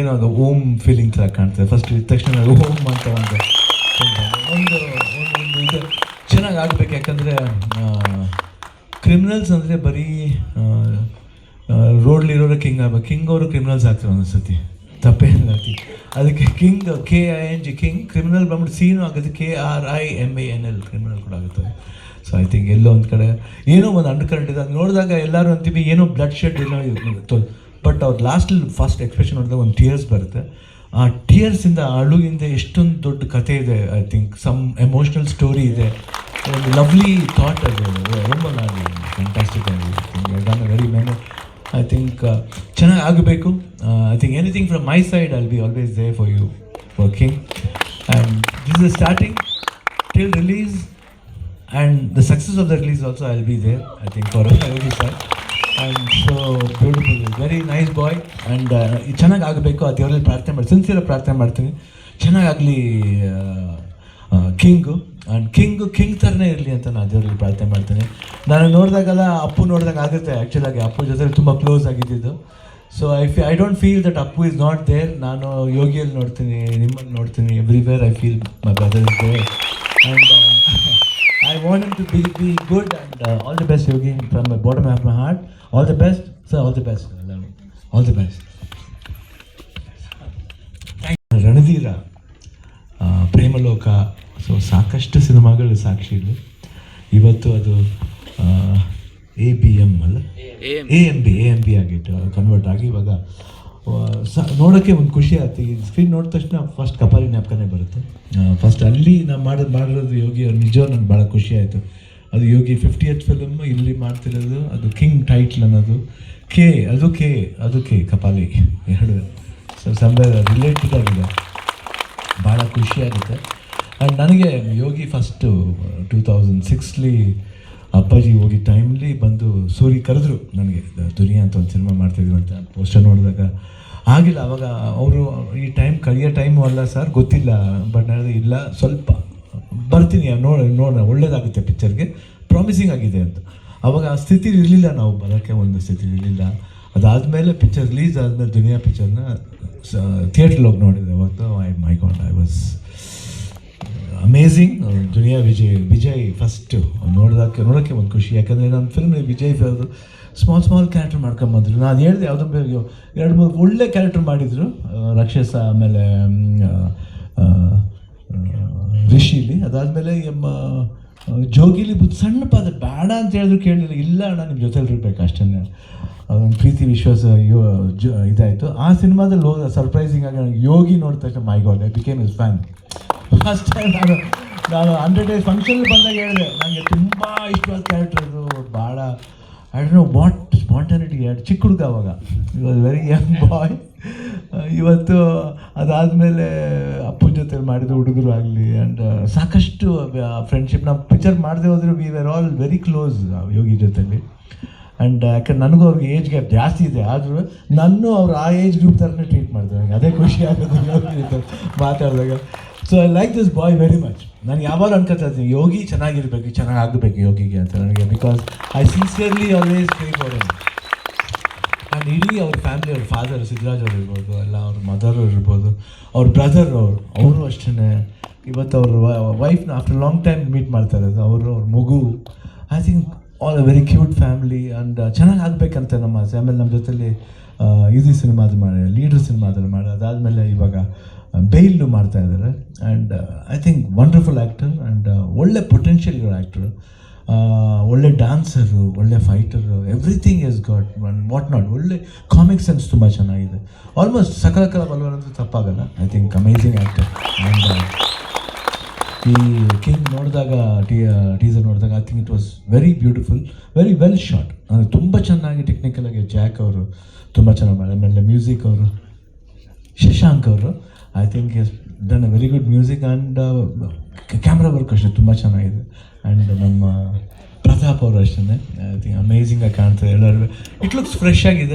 ಏನೋ ಅದು ohm feeling ಥರ ಕಾಣ್ತದೆ. ಫಸ್ಟ್ ಇದ್ದ ತಕ್ಷಣ ಓಮ್ ಅಂತ ಒಂದು ಒಂದು ಚೆನ್ನಾಗಿ ಆಗಬೇಕು. ಯಾಕಂದರೆ ಕ್ರಿಮಿನಲ್ಸ್ ಅಂದರೆ ಬರೀ ರೋಡ್ಲಿರೋರು ಕಿಂಗ್ ಆಗ್ಬೇಕು. ಕಿಂಗ್ ಅವರು ಕ್ರಿಮಿನಲ್ಸ್ ಆಗ್ತಾರೆ ಒಂದೊಂದ್ಸತಿ ತಪ್ಪೇನಿಲ್ಲ ಅದಕ್ಕೆ king K I N G king criminal ಬಂದ್ಬಿಟ್ಟು ಸೀನು ಆಗುತ್ತೆ K R I M A N L criminal ಕೂಡ ಆಗುತ್ತೆ ಸೊ ಐ ಥಿಂಕ್ ಎಲ್ಲೋ ಒಂದು ಕಡೆ ಏನೋ ಒಂದು ಅಂಡರ್ ಕರೆಂಟ್ ಇದೆ. ಅದು ನೋಡಿದಾಗ ಎಲ್ಲರೂ ಅಂತೀವಿ, ಏನೋ ಬ್ಲಡ್ ಶೆಡ್ ಏನೋ ಬಟ್ ಅವ್ರ ಲಾಸ್ಟಲ್ಲಿ ಫಸ್ಟ್ ಎಕ್ಸ್ಪ್ರೆಷನ್ ನೋಡಿದ್ರೆ ಒಂದು ಟಿಯರ್ಸ್ ಬರುತ್ತೆ ಆ ಟಿಯರ್ಸಿಂದ ಅಳುಗಿಂದ ಎಷ್ಟೊಂದು ದೊಡ್ಡ ಕತೆ ಇದೆ I think some emotional story ಇದೆ ಒಂದು ಲವ್ಲಿ ಥಾಟ್ ಅದು ತುಂಬ ನಾನು ಫ್ಯಾಂಟಾಸ್ಟಿಕ್ ಆಗಿ done very menu I think ಚೆನ್ನಾಗಿ ಆಗಬೇಕು I think anything from my side I'll be always there for you working and this is starting till release and the success of the release also I'll be there I think for sir I so beautiful very nice boy and ಚೆನ್ನಾಗಿ ಆಗಬೇಕು. ಆ ದೇವರಲ್ಲಿ ಪ್ರಾರ್ಥನೆ ಮಾಡಿ sincere ಪ್ರಾರ್ಥನೆ ಮಾಡ್ತೀನಿ. ಚೆನ್ನಾಗಾಗಲಿ king and king king ಥರನೇ ಇರಲಿ ಅಂತ ನಾನು ದೇವರಲ್ಲಿ ಪ್ರಾರ್ಥನೆ ಮಾಡ್ತೀನಿ. ನಾನು ನೋಡಿದಾಗೆಲ್ಲ ಅಪ್ಪು ನೋಡಿದಾಗ ಆಗುತ್ತೆ. ಆ್ಯಕ್ಚುಲಾಗಿ ಅಪ್ಪು ಜೊತೆ ತುಂಬ ಕ್ಲೋಸ್ ಆಗಿದ್ದಿದ್ದು. So I phi I don't feel that Appu is not there ನಾನು ಯೋಗಿಯಲ್ಲಿ ನೋಡ್ತೀನಿ, ನಿಮ್ಮನ್ನು ನೋಡ್ತೀನಿ. Everywhere I feel my brother is there and I want him to be, be good and uh, all the best, Yogi, from the bottom of my heart. All the best, sir. All the best. I love you. All the best. Thank you. Ranadheera Premaloka so ಸಾಕಷ್ಟು ಸಿನಿಮಾಗಳು ಸಾಕ್ಷಿ ಇಲ್ಲಿ ಇವತ್ತು ಅದು A B M ಅಲ್ಲ A M B A M B ಆಗಿಟ್ಟು convert ಆಗಿ ಇವಾಗ ನೋಡೋಕ್ಕೆ ಒಂದು ಖುಷಿ ಆಯ್ತು. ಈ ಸ್ಕ್ರೀನ್ ನೋಡಿದ ತಕ್ಷಣ ಫಸ್ಟ್ ಕಪಾಲಿ ಜ್ಞಾಪಕನೇ ಬರುತ್ತೆ. ಫಸ್ಟ್ ಅಲ್ಲಿ ನಾವು ಮಾಡೋದು, ಮಾಡಿರೋದು ಯೋಗಿ ಅವ್ರು ನಿಜ ನನಗೆ ಭಾಳ ಖುಷಿ ಆಯಿತು. ಅದು ಯೋಗಿ ಫಿಫ್ಟಿ ಎತ್ ಫಿಲಮ್ ಇಲ್ಲಿ ಮಾಡ್ತಿರೋದು, ಅದು ಕಿಂಗ್ ಟೈಟ್ಲ್ ಅನ್ನೋದು. ಕೆ ಅದು ಕೆ ಅದು ಕೆ ಕಪಾಲಿ. ಎರಡು ಸೊ ಸಂಬರ್ ರಿಲೇಟೆಡ್ ಆಗಿದೆ. ಭಾಳ ಖುಷಿಯಾಗುತ್ತೆ ಆ್ಯಂಡ್ ನನಗೆ ಯೋಗಿ ಫಸ್ಟು ಟೂ ತೌಸಂಡ್ ಸಿಕ್ಸ್ಲಿ ಅಪ್ಪಾಜಿ ಹೋಗಿ ಟೈಮ್ಲಿ ಬಂದು ಸೂರಿ ಕರೆದ್ರು ನನಗೆ ದುನಿಯಾ ಅಂತ ಒಂದು ಸಿನಿಮಾ ಮಾಡ್ತಿದ್ವಿ ಅಂತ ಪೋಸ್ಟರ್ ನೋಡಿದಾಗ. ಆಗಿಲ್ಲ, ಅವಾಗ ಅವರು ಈ ಟೈಮ್ ಕಲಿಯೋ ಟೈಮು ಅಲ್ಲ ಸರ್ ಗೊತ್ತಿಲ್ಲ ಬಟ್ ನಾನು ಇಲ್ಲ, ಸ್ವಲ್ಪ ಬರ್ತೀನಿ ನೋಡ ನೋಡ ಒಳ್ಳೇದಾಗುತ್ತೆ ಪಿಕ್ಚರ್ಗೆ ಪ್ರಾಮಿಸಿಂಗ್ ಆಗಿದೆ ಅಂತ. ಅವಾಗ ಆ ಸ್ಥಿತಿ ಇರಲಿಲ್ಲ ನಾವು, ಬರೋಕ್ಕೆ ಒಂದು ಸ್ಥಿತಿ ಇರಲಿಲ್ಲ. ಅದಾದಮೇಲೆ ಪಿಕ್ಚರ್ ರಿಲೀಸ್ ಆದಮೇಲೆ ದುನಿಯಾ ಪಿಕ್ಚರ್ನ ಥಿಯೇಟ್ರಲ್ಲಿ ಹೋಗಿ ನೋಡಿದೆ, ಅವತ್ತು I my god I was amazing Duniya Vijay Vijay first ನೋಡೋದಕ್ಕೆ ನೋಡೋಕ್ಕೆ ಒಂದು ಖುಷಿ. ಯಾಕಂದರೆ ನಮ್ಮ ಫಿಲ್ಮ್ ವಿಜಯ್ ಅವರು ಸ್ಮಾಲ್ ಸ್ಮಾಲ್ ಕ್ಯಾರೆಕ್ಟರ್ ಮಾಡ್ಕೊಂಬಂದ್ರು ನಾನು ಹೇಳಿದೆ ಯಾವುದೋ ಎರಡು, ಮೂರು ಒಳ್ಳೆ ಕ್ಯಾರೆಕ್ಟರ್ ಮಾಡಿದರು. ರಕ್ಷಸ ಆಮೇಲೆ ರಿಷಿಲಿ. ಅದಾದಮೇಲೆ ಎಮ್ಮ ಜೋಗಿಲಿ ಬುದ್ಧ ಸಣ್ಣ ಪಾದ ಬೇಡ ಅಂತ ಹೇಳಿದ್ರು ಕೇಳಲಿಲ್ಲ. ಇಲ್ಲ ಅಣ್ಣ ನಿಮ್ಮ ಜೊತೆಲಿ ಇರಬೇಕು ಅಷ್ಟೇ ಅದೊಂದು ಪ್ರೀತಿ, ವಿಶ್ವಾಸ, ಯೋ, ಜ, ಇದಾಯಿತು. ಆ ಸಿನಿಮಾದಲ್ಲಿ ಹೋದ ಸರ್ಪ್ರೈಸಿಂಗ್ ಆಗಿ ನನಗೆ ಯೋಗಿ ನೋಡಿದ ತಕ್ಷಣ my god I became his fan first time ನಾನು ನಾನು ಹಂಡ್ರೆಡ್ ಡೇಸ್ ಫಂಕ್ಷನ್ ಬಂದಾಗ ಹೇಳಿದೆ ನನಗೆ ತುಂಬ ಇಷ್ಟವಾದ ಕ್ಯಾರೆಕ್ಟರ್ ಭಾಳ ಐ ನೋ ವಾಟ್ ಸ್ಪಾಂಟಾನಿಟಿ ಚಿಕ್ಕ ಹುಡುಗ ಅವಾಗ. ವಾಸ್ ವೆರಿ ಯಂಗ್ ಬಾಯ್ ಇವತ್ತು ಅದಾದಮೇಲೆ ಅಪ್ಪನ ಜೊತೆ ಮಾಡಿದ ಹುಡುಗರು ಆಗಲಿ ಆ್ಯಂಡ್ ಸಾಕಷ್ಟು ಫ್ರೆಂಡ್ಶಿಪ್ ನಾವು ಪಿಕ್ಚರ್ ಮಾಡದೆ ಹೋದ್ರೆ we were all very close Yogi ಜೊತೆಲಿ. ಆ್ಯಂಡ್ ಯಾಕಂದ್ರೆ ನನಗೂ ಅವ್ರಿಗೆ ಏಜ್ ಗ್ಯಾಪ್ ಜಾಸ್ತಿ ಇದೆ, ಆದರೂ ನಾನು ಅವ್ರು ಆ ಏಜ್ ಗ್ರೂಪ್ ಥರನೇ ಟ್ರೀಟ್ ಮಾಡ್ತಾರೆ. ನನಗೆ ಅದೇ ಖುಷಿ ಆಗೋದು ಮಾತಾಡಿದಾಗ. So I like this boy very much ನಾನು ಯಾವಾಗ ಅನ್ಕೊತಾ ಇದ್ದೀನಿ, ಯೋಗಿ ಚೆನ್ನಾಗಿರ್ಬೇಕು ಚೆನ್ನಾಗಿ ಆಗಬೇಕು ಯೋಗಿಗೆ ಅಂತ ನನಗೆ because I sincerely always feel for ನಾನು ಇಡೀ ಅವ್ರ ಫ್ಯಾಮಿಲಿ ಅವ್ರ ಫಾದರ್ ಸಿದ್ದರಾಜ್ ಅವ್ರು ಇರ್ಬೋದು ಎಲ್ಲ ಅವ್ರ ಮದರ್ ಇರ್ಬೋದು, ಅವ್ರ ಬ್ರದರ್ ಅವರು ಅವರು ಅಷ್ಟೇ ಇವತ್ತು ಅವ್ರ ವೈಫ್ನ ಆಫ್ಟರ್ ಲಾಂಗ್ ಟೈಮ್ ಮೀಟ್ ಮಾಡ್ತಾರೆ ಅವರು, ಅವ್ರ ಮಗು. I think all a very cute family and ಚೆನ್ನಾಗಿ ಆಗಬೇಕಂತ ನಮ್ಮ ಆಸೆ ಆಮೇಲೆ ನಮ್ಮ ಜೊತೆಲಿ ಈಸಿ ಸಿನಿಮಾದ ಮಾಡಿ, ಲೀಡರ್ ಸಿನಿಮಾದಲ್ಲಿ ಮಾಡಿ, ಅದಾದಮೇಲೆ ಇವಾಗ ಬೇಯ್ಲು ಮಾಡ್ತಾ ಇದ್ದಾರೆ. And I think wonderful actor and ಒಳ್ಳೆ ಪೊಟೆನ್ಷಿಯಲ್ ಇರೋ ಆ್ಯಕ್ಟ್ರು ಒಳ್ಳೆ ಡ್ಯಾನ್ಸರು ಒಳ್ಳೆ fighter everything is got what not ಒಳ್ಳೆ ಕಾಮಿಕ್ ಸೆನ್ಸ್ ತುಂಬ ಚೆನ್ನಾಗಿದೆ. ಆಲ್ಮೋಸ್ಟ್ ಸಕಲ ಕಲ ಬಲ್ವನ್ ಅಂತ ತಪ್ಪಾಗಲ್ಲ I think amazing actor and ಈ ಕಿಂಗ್ ನೋಡಿದಾಗ ಟೀ ಟೀಸರ್ ನೋಡಿದಾಗ I think it was very beautiful very well short ಅಂದರೆ ತುಂಬ ಚೆನ್ನಾಗಿ ಟೆಕ್ನಿಕಲಾಗಿ ಜಾಕ್ ಅವರು ತುಂಬ ಚೆನ್ನಾಗಿ ಮಾಡಿ ಆಮೇಲೆ ಮ್ಯೂಸಿಕ್ ಅವರು, ಶಶಾಂಕ್ ಅವರು I think has done a very good music and camera work ಅಷ್ಟೇ, ತುಂಬ ಚೆನ್ನಾಗಿದೆ. ಆ್ಯಂಡ್ ನಮ್ಮ ಪ್ರತಾಪ್ ಅವರು ಅಷ್ಟೇ ಐ ಥಿಂಕ್ ಅಮೇಝಿಂಗಾಗಿ ಕಾಣ್ತದೆ ಎಲ್ಲರೂ ಇಟ್ ಲುಕ್ಸ್ ಫ್ರೆಶ್ ಆಗಿದೆ.